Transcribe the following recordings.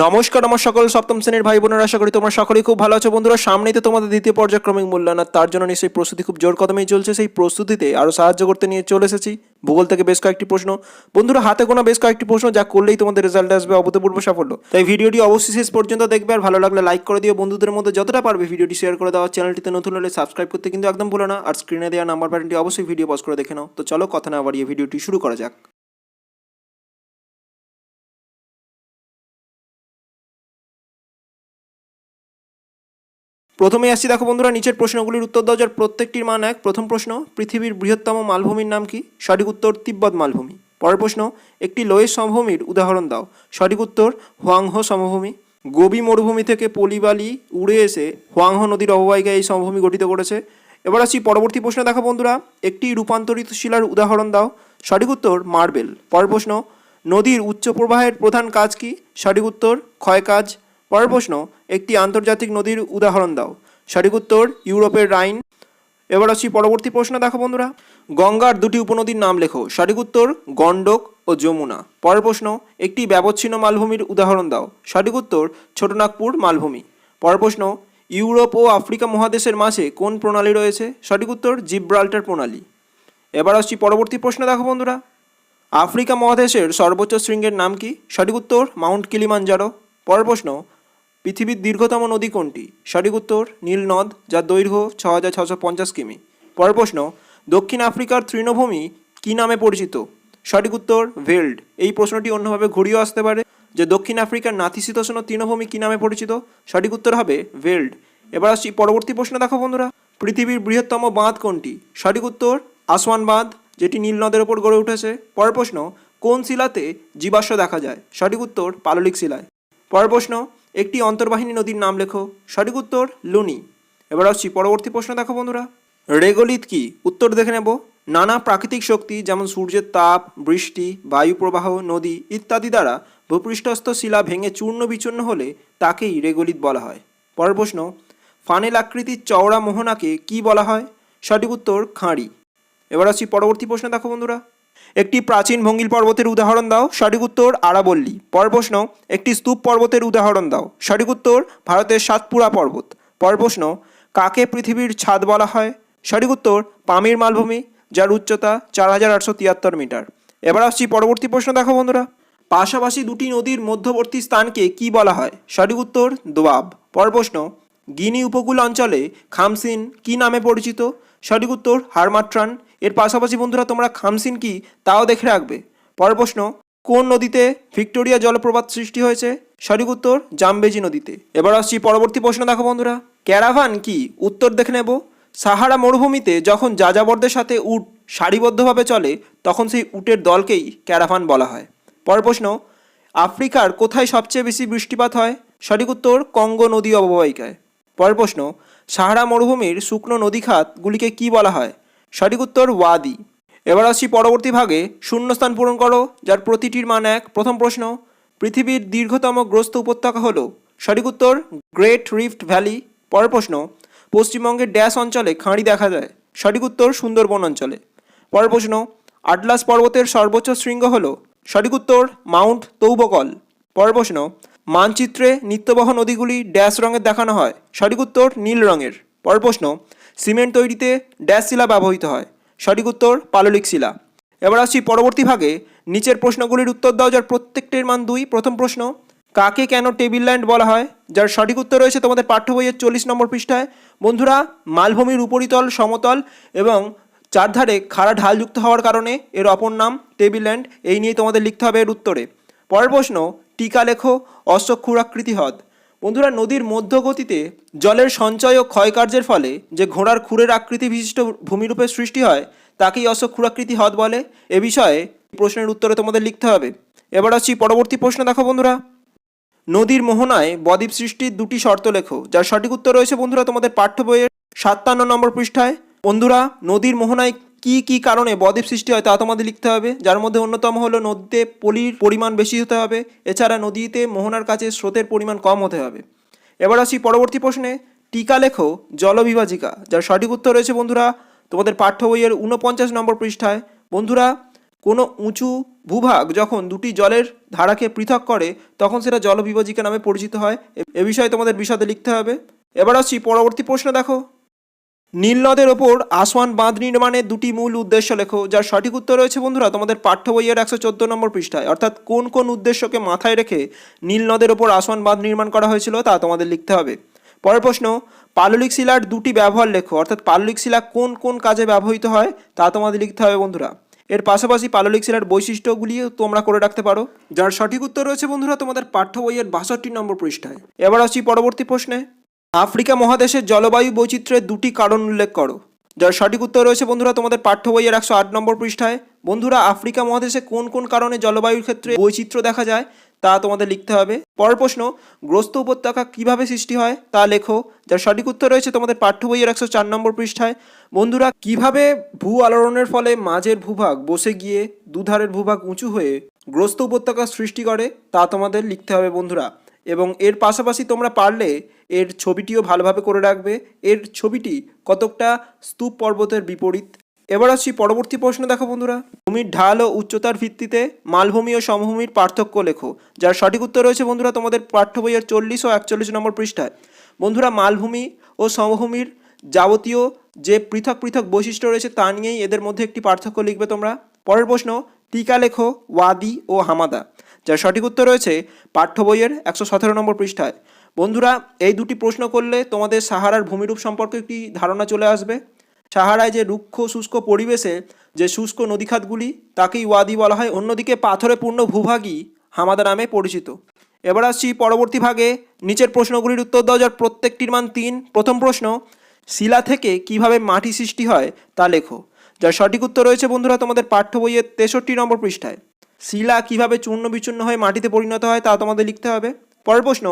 নমস্কার, আমার সকল সপ্তম শ্রেণির ভাই বোনেরা, আশা করি তোমরা সকলেই খুব ভালো আছো। বন্ধুরা, সামনেই তো তোমাদের দ্বিতীয় পর্যায়ক্রমিক মূল্যায়ন তার জন্য নিশ্চয়ই প্রস্তুতি খুব জোর কদমেই চলছে। সেই প্রস্তুতিতে আরও সাহায্য করতে নিয়ে চলে এসেছি। ভূগোল থেকে বেশ কয়েকটি প্রশ্ন। বন্ধুরা, হাতে গোনা বেশ কয়েকটি প্রশ্ন, যা করলেই তোমাদের রেজাল্ট আসবে অভূতপূর্ব সাফল্য। তাই ভিডিওটি অবশ্যই শেষ পর্যন্ত দেখবে, আর ভালো লাগলে লাইক করে দিও। বন্ধুদের মধ্যে যতটা পারবে ভিডিওটি শেয়ার করে দেওয়া। চ্যানেলটিতে নতুন হলে সাবস্ক্রাইব করতে কিন্তু একদম ভুলো না। আর স্ক্রিনে দেওয়া নাম্বার প্যাটার্নটি অবশ্যই ভিডিও পজ করে দেখে নাও। তো চলো, কথা না বাড়িয়ে ভিডিওটি শুরু করা যাক। প্রথমে আসছি, দেখো বন্ধুরা, নিচের প্রশ্নগুলির উত্তর দাও, যার প্রত্যেকটির মান এক। প্রথম প্রশ্ন, পৃথিবীর বৃহত্তম মালভূমির নাম কি? সঠিক উত্তর, তিব্বত মালভূমি। পরের প্রশ্ন, একটি লোয়েস সমভূমির উদাহরণ দাও। সঠিক উত্তর, হোয়াংহো সমভূমি। গোবি মরুভূমি থেকে পলিবালি উড়ে এসে হোয়াংহো নদীর অববাহিকায় এই সমভূমি গঠিত করেছে। এবার আসছি পরবর্তী প্রশ্ন, দেখো বন্ধুরা, একটি রূপান্তরিত শিলার উদাহরণ দাও। সঠিক উত্তর, মার্বেল। পরের প্রশ্ন, নদীর উচ্চ প্রবাহের প্রধান কাজ কি? সঠিক উত্তর ক্ষয় কাজ পরের প্রশ্ন, একটি আন্তর্জাতিক নদীর উদাহরণ দাও। সঠিক উত্তর, ইউরোপের রাইন। এবার আসছি পরবর্তী প্রশ্ন দেখো বন্ধুরা। গঙ্গার দুটি উপনদীর নাম লেখো। সঠিক উত্তর, গণ্ডক ও যমুনা। পরের প্রশ্ন, একটি ব্যবচ্ছিন্ন মালভূমির উদাহরণ দাও। সঠিক উত্তর, ছোটনাগপুর মালভূমি। পরের প্রশ্ন, ইউরোপ ও আফ্রিকা মহাদেশের মাঝে কোন প্রণালী রয়েছে? সঠিক উত্তর, জিব্রাল্টার প্রণালী। এবার আসছি পরবর্তী প্রশ্ন দেখো বন্ধুরা। আফ্রিকা মহাদেশের সর্বোচ্চ শৃঙ্গের নাম কি? সঠিক উত্তর, মাউন্ট কিলিমাঞ্জারো। পরের প্রশ্ন পৃথিবীর দীর্ঘতম নদী কোনটি? সঠিক উত্তর, নীল নদ, যার দৈর্ঘ্য ছ হাজার ছশো পঞ্চাশ কিমি। পরের প্রশ্ন, দক্ষিণ আফ্রিকার তৃণভূমি কী নামে পরিচিত? সঠিক উত্তর, ভেল্ড। এই প্রশ্নটি অন্যভাবে ঘুরিয়েও আসতে পারে যে দক্ষিণ আফ্রিকার নাতিশীতোষ্ণ তৃণভূমি কী নামে পরিচিত? সঠিক উত্তর হবে ভেল্ড। এবার আসছি পরবর্তী প্রশ্ন দেখো বন্ধুরা। পৃথিবীর বৃহত্তম বাঁধ কোনটি? সঠিক উত্তর, আসওয়ান বাঁধ, যেটি নীল নদের ওপর গড়ে উঠেছে। পরের প্রশ্ন, কোন শিলাতে জীবাশ্ম দেখা যায়? সঠিক উত্তর, পাললিক শিলায়। পরের প্রশ্ন একটি অন্তর্বাহিনী নদীর নাম লেখো, সঠিক উত্তর লুনি। এবার আসছি পরবর্তী প্রশ্ন দেখো বন্ধুরা। রেগলিত কি? উত্তর দেখে নেব। নানা প্রাকৃতিক শক্তি, যেমন সূর্যের তাপ, বৃষ্টি, বায়ু প্রবাহ, নদী ইত্যাদি দ্বারা ভূপৃষ্ঠস্থ শিলা ভেঙে চূর্ণ বিচূর্ণ হলে তাকেই রেগলিত বলা হয়। পরের প্রশ্ন, ফানেল আকৃতির চওড়া মোহনাকে কি বলা হয়? সঠিক উত্তর, খাঁড়ি। এবার আসছি পরবর্তী প্রশ্ন দেখো বন্ধুরা। একটি প্রাচীন ভঙ্গিল পর্বতের উদাহরণ দাও, সঠিক উত্তর আরাবল্লী। পরের প্রশ্ন একটি স্তূপ পর্বতের উদাহরণ দাও, সঠিক উত্তর ভারতের সাতপুরা পর্বত। পরের প্রশ্ন কাকে পৃথিবীর ছাদ বলা হয়? সঠিক উত্তর, পামির মালভূমি, যার উচ্চতা চার হাজার আটশো তিয়াত্তর মিটার। এবার আসছি পরবর্তী প্রশ্ন দেখো বন্ধুরা। পাশাপাশি দুটি নদীর মধ্যবর্তী স্থানকে কি বলা হয়? সঠিক উত্তর দোয়াব পরের প্রশ্ন গিনি উপকূল অঞ্চলে খামসিন কি নামে পরিচিত? সঠিক উত্তর, হারমাট্রান। এর পাশাপাশি বন্ধুরা, তোমরা খামসিন কি তাও দেখে রাখবে। পরের প্রশ্ন, কোন নদীতে ভিক্টোরিয়া জলপ্রপাত সৃষ্টি হয়েছে? সঠিক উত্তর, জামবেজি নদীতে। এবার আসছি পরবর্তী প্রশ্ন দেখো বন্ধুরা। ক্যারাভান কি? উত্তর দেখে নেব। সাহারা মরুভূমিতে যখন যাযাবরদের সাথে উট সারিবদ্ধভাবে চলে, তখন সেই উটের দলকেই ক্যারাভান বলা হয়। পরের প্রশ্ন, আফ্রিকার কোথায় সবচেয়ে বেশি বৃষ্টিপাত হয়? সঠিক উত্তর, কঙ্গো নদী অববাহিকায়। পরের প্রশ্ন, সাহারা মরুভূমির শুকনো নদীখাতগুলিকে কি বলা হয়? সঠিক উত্তর ওয়াদি। এবার আসছি পরবর্তী ভাগে। শূন্যস্থান পূরণ করো, যার প্রতিটির মান এক। প্রথম প্রশ্ন, পৃথিবীর দীর্ঘতম গ্রস্ত উপত্যকা হলো? সঠিক উত্তর, গ্রেট রিফট ভ্যালি। পরের প্রশ্ন, পশ্চিমবঙ্গের ড্যাশ অঞ্চলে খাঁড়ি দেখা যায়। সঠিক উত্তর, সুন্দরবন অঞ্চলে। পরের প্রশ্ন, আটলাস পর্বতের সর্বোচ্চ শৃঙ্গ হল? সঠিক উত্তর, মাউন্ট তৌবকল। পরের প্রশ্ন, মানচিত্রে নিত্যবহ নদীগুলি ড্যাশ রঙের দেখানো হয়? সঠিক উত্তর, নীল রঙের। পরের প্রশ্ন সিমেন্ট তৈরিতে ড্যাশ শিলা ব্যবহৃত হয়। সঠিক উত্তর, পাললিক শিলা। এবার আসছি পরবর্তী ভাগে। নিচের প্রশ্নগুলির উত্তর দাও, যার প্রত্যেকটির মান দুই। প্রথম প্রশ্ন, কাকে কেন টেবিল ল্যান্ড বলা হয়? যার সঠিক উত্তর রয়েছে তোমাদের পাঠ্য বইয়ের চল্লিশ নম্বর পৃষ্ঠায়। বন্ধুরা, মালভূমির উপরিতল, সমতল এবং চারধারে খাড়া ঢালযুক্ত হওয়ার কারণে এর অপর নাম টেবিল ল্যান্ড। এই নিয়ে তোমাদের লিখতে হবে এর উত্তরে। পরের প্রশ্ন, টিকা লেখো, অশ্বক্ষুরাকৃতি হ্রদ। বন্ধুরা, নদীর মধ্যগতিতে জলের সঞ্চয় ও ক্ষয়কার্যের ফলে যে ঘোড়ার খুরের আকৃতি বিশিষ্ট ভূমিরূপের সৃষ্টি হয়, তাকেই অশ্বক্ষুরাকৃতি হ্রদ বলে। এ বিষয়ে প্রশ্নের উত্তরে তোমাদের লিখতে হবে। এবার আসছি পরবর্তী প্রশ্ন। দেখো বন্ধুরা, নদীর মোহনায় বদ্বীপ সৃষ্টির দুটি শর্ত লেখো, যার সঠিক উত্তর রয়েছে বন্ধুরা তোমাদের পাঠ্য বইয়ের সাতান্ন নম্বর পৃষ্ঠায়। বন্ধুরা, নদীর মোহনায় কি কি কারণে বদ্বীপ সৃষ্টি হয় তা তোমাদের লিখতে হবে। যার মধ্যে অন্যতম হলো নদীতে পলির পরিমাণ বেশি হতে হবে। এছাড়া নদীতে মোহনার কাছে স্রোতের পরিমাণ কম হতে হবে। এবার আসি পরবর্তী প্রশ্নে। টিকা লেখো জলবিভাজিকা, যার সঠিক উত্তর রয়েছে বন্ধুরা তোমাদের পাঠ্য বইয়ের ঊনপঞ্চাশ নম্বর পৃষ্ঠায়। বন্ধুরা, কোনো উঁচু ভূভাগ যখন দুটি জলের ধারাকে পৃথক করে, তখন সেটা জলবিভাজিকা নামে পরিচিত হয়। এ- বিষয়ে তোমাদের বিশদে লিখতে হবে। এবার আসছি পরবর্তী প্রশ্ন দেখো। নীল নদের ওপর আসওয়ান বাঁধ নির্মাণের দুটি মূল উদ্দেশ্য লেখো, যার সঠিক উত্তর রয়েছে বন্ধুরা তোমাদের পাঠ্য বইয়ের একশো চোদ্দ নম্বর পৃষ্ঠায়। অর্থাৎ কোন কোন উদ্দেশ্যকে মাথায় রেখে নীল নদের ওপর আসওয়ান বাঁধ নির্মাণ করা হয়েছিল তা তোমাদের লিখতে হবে। পরের প্রশ্ন, পাললিক শিলার দুটি ব্যবহার লেখো, অর্থাৎ পাললিক শিলা কোন কোন কাজে ব্যবহৃত হয় তা তোমাদের লিখতে হবে বন্ধুরা। এর পাশাপাশি পাললিক শিলার বৈশিষ্ট্যগুলিও তোমরা করে রাখতে পারো, যার সঠিক উত্তর রয়েছে বন্ধুরা তোমাদের পাঠ্য বইয়ের বাষট্টি নম্বর পৃষ্ঠায়। এবার আসছি পরবর্তী প্রশ্নে। আফ্রিকা মহাদেশের জলবায়ু বৈচিত্র্যের দুটি কারণ উল্লেখ করো। যার সঠিক উত্তর রয়েছে, বন্ধুরা, তোমাদের পাঠ্য বইয়ের একশো আট নম্বর পৃষ্ঠায়। বন্ধুরা, আফ্রিকা মহাদেশে কোন কোন কারণে জলবায়ুর ক্ষেত্রে বৈচিত্র্য দেখা যায়, তা তোমাদের লিখতে হবে। পরের প্রশ্ন, গ্রস্ত উপত্যকা কীভাবে সৃষ্টি হয়, তা লেখো। যার সঠিক উত্তর রয়েছে, তোমাদের পাঠ্য বইয়ের একশো চার নম্বর পৃষ্ঠায়। বন্ধুরা, কীভাবে ভূ আলোড়নের ফলে মাঝের ভূভাগ বসে গিয়ে দুধারের ভূভাগ উঁচু হয়ে গ্রস্ত উপত্যকা সৃষ্টি করে, তা তোমাদের লিখতে হবে, বন্ধুরা। এবং এর পাশাপাশি তোমরা পারলে এর ছবিটিও ভালোভাবে করে রাখবে। এর ছবিটি কতকটা স্তূপ পর্বতের বিপরীত। এবার আসছি পরবর্তী প্রশ্ন দেখো বন্ধুরা। ভূমির ঢাল ও উচ্চতার ভিত্তিতে মালভূমি ও সমভূমির পার্থক্য লেখো, যার সঠিক উত্তর রয়েছে বন্ধুরা তোমাদের পাঠ্য বইয়ের চল্লিশ ও একচল্লিশ নম্বর পৃষ্ঠায়। বন্ধুরা, মালভূমি ও সমভূমির যাবতীয় যে পৃথক পৃথক বৈশিষ্ট্য রয়েছে তা নিয়েই এদের মধ্যে একটি পার্থক্য লিখবে তোমরা। পরের প্রশ্ন, টিকা লেখো, ওয়াদি ও হামাদা। যার সঠিক উত্তর রয়েছে পাঠ্য বইয়ের একশো সতেরো নম্বর পৃষ্ঠায়। বন্ধুরা, এই দুটি প্রশ্ন করলে তোমাদের সাহারার ভূমিরূপ সম্পর্কে একটি ধারণা চলে আসবে। সাহারায় যে রুক্ষ শুষ্ক পরিবেশে যে শুষ্ক নদীখাতগুলি, তাকেই ওয়াদি বলা হয় অন্যদিকে পাথরে পূর্ণ ভূভাগই হামাদা নামে পরিচিত। এবার আসছি পরবর্তী ভাগে। নিচের প্রশ্নগুলির উত্তর দেওয়া যার প্রত্যেকটির মান তিন। প্রথম প্রশ্ন, শিলা থেকে কীভাবে মাটি সৃষ্টি হয় তা লেখো। যার সঠিক উত্তর রয়েছে বন্ধুরা তোমাদের পাঠ্য বইয়ের তেষট্টি নম্বর পৃষ্ঠায়। শিলা কীভাবে চূর্ণ বিচূর্ণ হয়ে মাটিতে পরিণত হয় তা তোমাদের লিখতে হবে। পরের প্রশ্ন,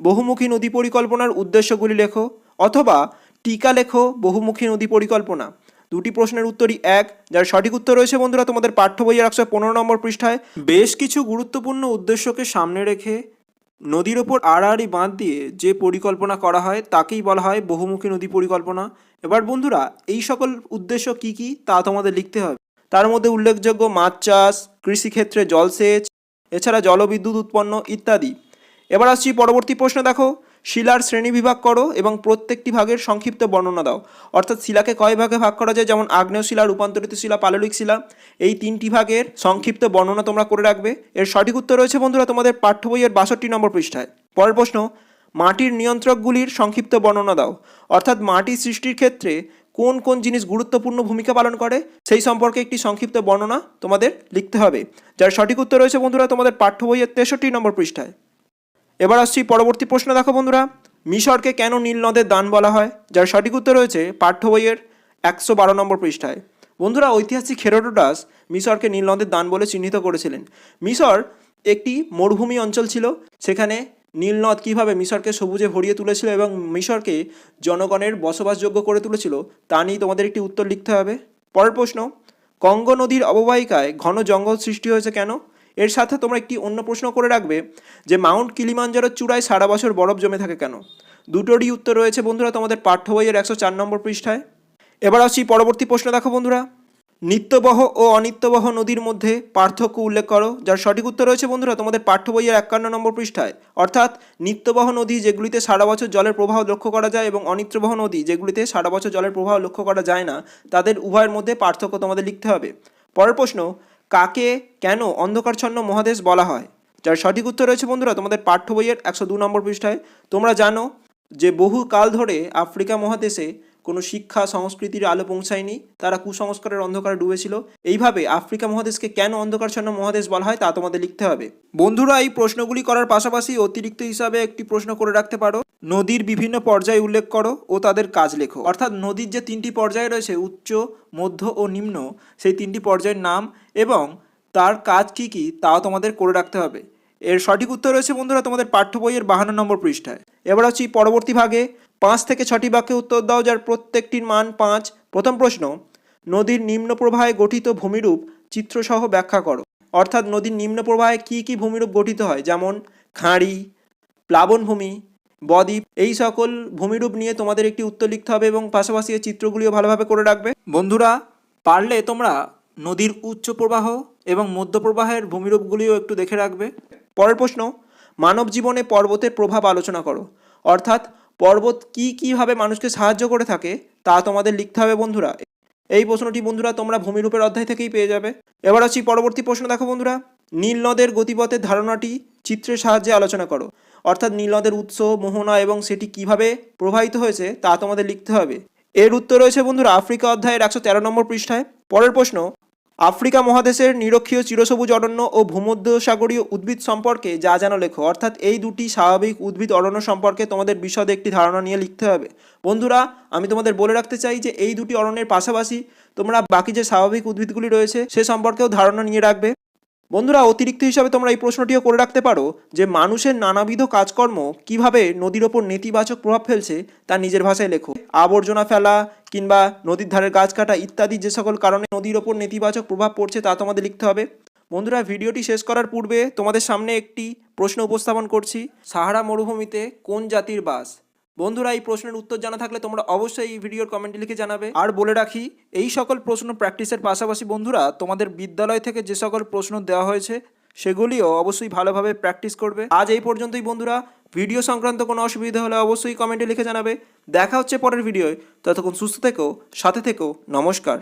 বহুমুখী নদী পরিকল্পনার উদ্দেশ্যগুলি লেখো অথবা টিকা লেখো বহুমুখী নদী পরিকল্পনা। দুটি প্রশ্নের উত্তরই এক, যার সঠিক উত্তর রয়েছে বন্ধুরা তোমাদের পাঠ্য বইয়ের একশো পনেরো নম্বর পৃষ্ঠায়। বেশ কিছু গুরুত্বপূর্ণ উদ্দেশ্যকে সামনে রেখে নদীর ওপর আড়াআড়ি বাঁধ দিয়ে যে পরিকল্পনা করা হয় তাকেই বলা হয় বহুমুখী নদী পরিকল্পনা। এবার বন্ধুরা, এই সকল উদ্দেশ্য কি কি তা তোমাদের লিখতে হবে। তার মধ্যে উল্লেখযোগ্য মাছ চাষ, কৃষিক্ষেত্রে জলসেচ, এছাড়া জলবিদ্যুৎ উৎপন্ন ইত্যাদি। এবার আসছি পরবর্তী প্রশ্ন দেখো। শিলার শ্রেণি বিভাগ করো এবং প্রত্যেকটি ভাগের সংক্ষিপ্ত বর্ণনা দাও। অর্থাৎ শিলাকে কয় ভাগে ভাগ করা যায়? যেমন আগ্নেয় শিলা, রূপান্তরিত শিলা, পাললিক শিলা। এই তিনটি ভাগের সংক্ষিপ্ত বর্ণনা তোমরা করে রাখবে। এর সঠিক উত্তর রয়েছে বন্ধুরা তোমাদের পাঠ্য বইয়ের বাষট্টি নম্বর পৃষ্ঠায়। পরের প্রশ্ন, মাটির নিয়ন্ত্রকগুলির সংক্ষিপ্ত বর্ণনা দাও। অর্থাৎ মাটি সৃষ্টির ক্ষেত্রে কোন কোন জিনিস গুরুত্বপূর্ণ ভূমিকা পালন করে, সেই সম্পর্কে একটি সংক্ষিপ্ত বর্ণনা তোমাদের লিখতে হবে। যার সঠিক উত্তর রয়েছে বন্ধুরা তোমাদের পাঠ্য বইয়ের তেষট্টি নম্বর পৃষ্ঠায়। এবার আসছি পরবর্তী প্রশ্ন দেখো বন্ধুরা। মিশরকে কেন নীল নদের দান বলা হয়? যার সঠিক উত্তর রয়েছে পাঠ্য বইয়ের একশো বারো নম্বর পৃষ্ঠায়। বন্ধুরা ঐতিহাসিক হেরোডোটাস মিশরকে নীল নদের দান বলে চিহ্নিত করেছিলেন। মিশর একটি মরুভূমি অঞ্চল ছিল, সেখানে নীল নদ কীভাবে মিশরকে সবুজে ভরিয়ে তুলেছিল এবং মিশরকে জনগণের বসবাসযোগ্য করে তুলেছিল, তা নিয়ে তোমাদের একটি উত্তর লিখতে হবে। পরের প্রশ্ন, কঙ্গ নদীর অববাহিকায় ঘন জঙ্গল সৃষ্টি হয়েছে কেন? এর সাথে তোমরা একটি অন্য প্রশ্ন করে রাখবে যে, মাউন্ট কিলিমাঞ্জারোর চূড়ায় সারা বছর বরফ জমে থাকে কেন? দুটোরই উত্তর রয়েছে বন্ধুরা তোমাদের পাঠ্য বইয়ের একশো চার নম্বর পৃষ্ঠায়। এবার আসছি পরবর্তী প্রশ্ন দেখো বন্ধুরা। নিত্যবহ ও অনিত্যবহ নদীর মধ্যে পার্থক্য উল্লেখ করো, যার সঠিক উত্তর রয়েছে বন্ধুরা তোমাদের পাঠ্য বইয়ের একান্ন নম্বর পৃষ্ঠায়। অর্থাৎ নিত্যবহ নদী যেগুলিতে সারা বছর জলের প্রবাহ লক্ষ্য করা যায় এবং অনিত্যবহ নদী যেগুলিতে সারা বছর জলের প্রবাহ লক্ষ্য করা যায় না, তাদের উভয়ের মধ্যে পার্থক্য তোমাদের লিখতে হবে। পরের প্রশ্ন, কাকে কেন অন্ধকারচ্ছন্ন মহাদেশ বলা হয়? যার সঠিক উত্তর রয়েছে বন্ধুরা তোমাদের পাঠ্য বইয়ের একশো দু নম্বর পৃষ্ঠায়। তোমরা জানো যে বহু কাল ধরে আফ্রিকা মহাদেশে কোনো শিক্ষা সংস্কৃতির আলো পৌঁছায়নি, তারা কুসংস্কারের অন্ধকারে ডুবেছিল। এইভাবে আফ্রিকা মহাদেশকে কেন অন্ধকারচ্ছন্ন মহাদেশ বলা হয় তা তোমাদের লিখতে হবে। বন্ধুরা, এই প্রশ্নগুলি করার পাশাপাশি অতিরিক্ত হিসাবে একটি প্রশ্ন করে রাখতে পারো। নদীর বিভিন্ন পর্যায়ে উল্লেখ করো ও তাদের কাজ লেখো। অর্থাৎ নদীর যে তিনটি পর্যায় রয়েছে, উচ্চ, মধ্য ও নিম্ন, সেই তিনটি পর্যায়ের নাম এবং তার কাজ কি কি, তাও তোমাদের করে রাখতে হবে। এর সঠিক উত্তর রয়েছে বন্ধুরা তোমাদের পাঠ্য বইয়ের বাহান্ন নম্বর পৃষ্ঠায়। এবার হচ্ছে পরবর্তী ভাগে। পাঁচ থেকে ছটি বাক্যে উত্তর দাও, যার প্রত্যেকটির মান পাঁচ। প্রথম প্রশ্ন, নদীর নিম্ন প্রবাহে গঠিত ভূমিরূপ চিত্রসহ ব্যাখ্যা করো। অর্থাৎ নদীর নিম্ন প্রবাহে কী কী ভূমিরূপ গঠিত হয়? যেমন খাঁড়ি, প্লাবনভূমি, বদ্বীপ, এই সকল ভূমিরূপ নিয়ে তোমাদের একটি উত্তর লিখতে হবে এবং পাশাপাশি এই চিত্রগুলিও ভালোভাবে করে রাখবে। বন্ধুরা, পারলে তোমরা নদীর উচ্চ প্রবাহ এবং মধ্য প্রবাহের ভূমিরূপগুলিও একটু দেখে রাখবে। পরের প্রশ্ন মানব জীবনে পর্বতের প্রভাব আলোচনা করো। অর্থাৎ পর্বত কি কীভাবে মানুষকে সাহায্য করে থাকে, তা তোমাদের লিখতে হবে বন্ধুরা। এই প্রশ্নটি বন্ধুরা তোমরা ভূমিরূপের অধ্যায় থেকেই পেয়ে যাবে। এবার আসছি পরবর্তী প্রশ্ন দেখো বন্ধুরা। নীল নদের গতিপথের ধারণাটি চিত্রের সাহায্যে আলোচনা করো। অর্থাৎ নীল নদের উৎস, মোহনা এবং সেটি কীভাবে প্রবাহিত হয়েছে, তা তোমাদের লিখতে হবে। এর উত্তর রয়েছে বন্ধুরা আফ্রিকা অধ্যায়ের একশো তেরো নম্বর পৃষ্ঠায়। পরের প্রশ্ন আফ্রিকা মহাদেশের নিরক্ষীয় চিরসবুজ অরণ্য ও ভূমধ্যসাগরীয় উদ্ভিদ সম্পর্কে যা জানো লেখো। অর্থাৎ এই দুটি স্বাভাবিক উদ্ভিদ অরণ্য সম্পর্কে তোমাদের বিশদে একটি ধারণা নিয়ে লিখতে হবে। বন্ধুরা, আমি তোমাদের বলে রাখতে চাই যে এই দুটি অরণ্যের পাশাপাশি তোমরা বাকি যে স্বাভাবিক উদ্ভিদগুলি রয়েছে, সে সম্পর্কেও ধারণা নিয়ে রাখবে। বন্ধুরা, অতিরিক্ত হিসাবে তোমরা এই প্রশ্নটিও করে রাখতে পারো যে মানুষের নানাবিধ কাজকর্ম কীভাবে নদীর ওপর নেতিবাচক প্রভাব ফেলছে তা নিজের ভাষায় লেখো। আবর্জনা ফেলা কিংবা নদীর ধারের গাছ কাটা ইত্যাদি যে সকল কারণে নদীর ওপর নেতিবাচক প্রভাব পড়ছে তা তোমাদের লিখতে হবে। বন্ধুরা, ভিডিওটি শেষ করার পূর্বে তোমাদের সামনে একটি প্রশ্ন উপস্থাপন করছি। সাহারা মরুভূমিতে কোন জাতির বাস? বন্ধুরা, এই প্রশ্নের উত্তর জানা থাকলে তোমরা অবশ্যই এই ভিডিওর কমেন্টে লিখে জানাবে। আর বলে রাখি, এই সকল প্রশ্ন প্র্যাকটিসের পাশাপাশি বন্ধুরা, তোমাদের বিদ্যালয় থেকে যে সকল প্রশ্ন দেওয়া হয়েছে, সেগুলিও অবশ্যই ভালোভাবে প্র্যাকটিস করবে। আজ এই পর্যন্তই বন্ধুরা। ভিডিও সংক্রান্ত কোনো অসুবিধা হলে অবশ্যই কমেন্টে লিখে জানাবে। দেখা হচ্ছে পরের ভিডিওয় ততক্ষণ সুস্থ থেকো, সাথে থেকো। নমস্কার।